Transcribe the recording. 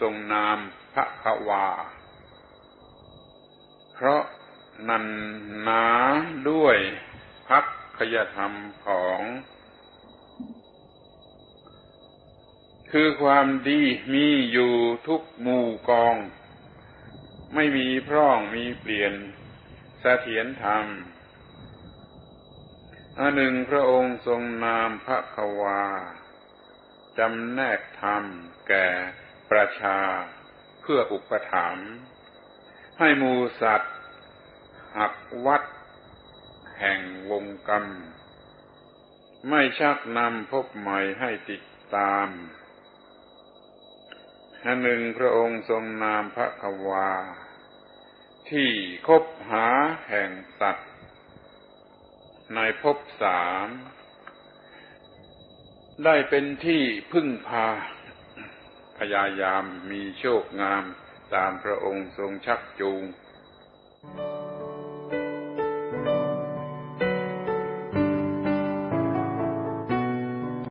ทรงนามพระควา เพราะนันหนาด้วยพักขยธรรมของ คือความดีมีอยู่ทุกหมู่กอง ไม่มีพร่องมีเปลี่ยนเสถียรธรรมอันหนึ่งพระองค์ทรงนามพระควาจำแนกธรรมแก่ ประชา เพื่ออุปถัมภ์ให้มูสัตว์ หักวัด แห่งวงกรรม ไม่ชักนำพบใหม่ให้ติดตามอันหนึ่งพระองค์ทรงนามพระควา ที่คบหาแห่งสัตว์ ในภพสาม ได้เป็นที่พึ่งพา พยายามมีโชคงามตามพระองค์ทรงชักจูง Thank you.